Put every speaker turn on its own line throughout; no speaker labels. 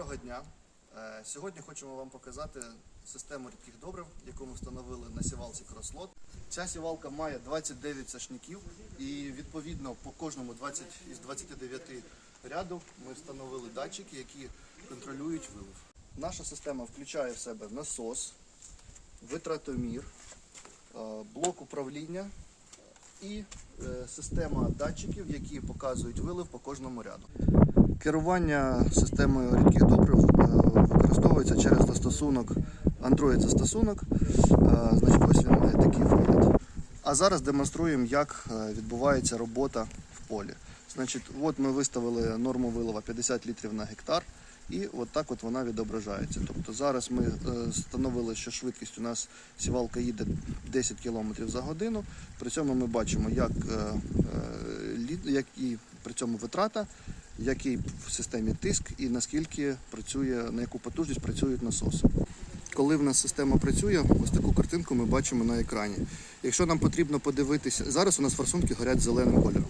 Доброго дня. Е, Сьогодні хочемо вам показати систему рідких добрив, яку ми встановили на сівалці Крослот. Ця сівалка має 29 сашників і відповідно по кожному 20 із 29 ряду ми встановили датчики, які контролюють вилив. Наша система включає в себе насос, витратомір, е, блок управління і е, система датчиків, які показують вилив по кожному ряду. Керування системою рідких добрив е, використовується через застосунок Android застосунок. Е, Значить, ось він має такий вигляд. А зараз демонструємо, як е, відбувається робота в полі. Значить, от ми виставили норму вилова 50 літрів на гектар, і от так от вона відображається. Тобто зараз ми встановили, що швидкість у нас сівалка їде 10 км за годину. При цьому ми бачимо, як, як і при цьому витрата, який в системі тиск і наскільки працює, на яку потужність працюють насоси. Коли в нас система працює, ось таку картинку ми бачимо на екрані. Якщо нам потрібно подивитися, зараз у нас форсунки горять зеленим кольором.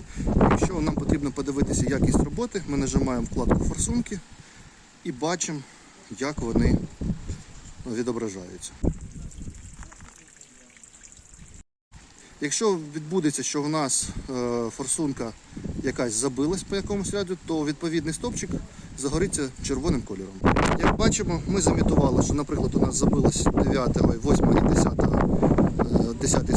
Якщо нам потрібно подивитися якість роботи, ми нажимаємо вкладку форсунки і бачимо, як вони відображаються. Якщо відбудеться, що в нас е, форсунка якась забилась по якомусь ряду, то відповідний стопчик загориться червоним кольором. Як бачимо, ми замітували, що, наприклад, у нас забилось 9, 8 і 10, е, 10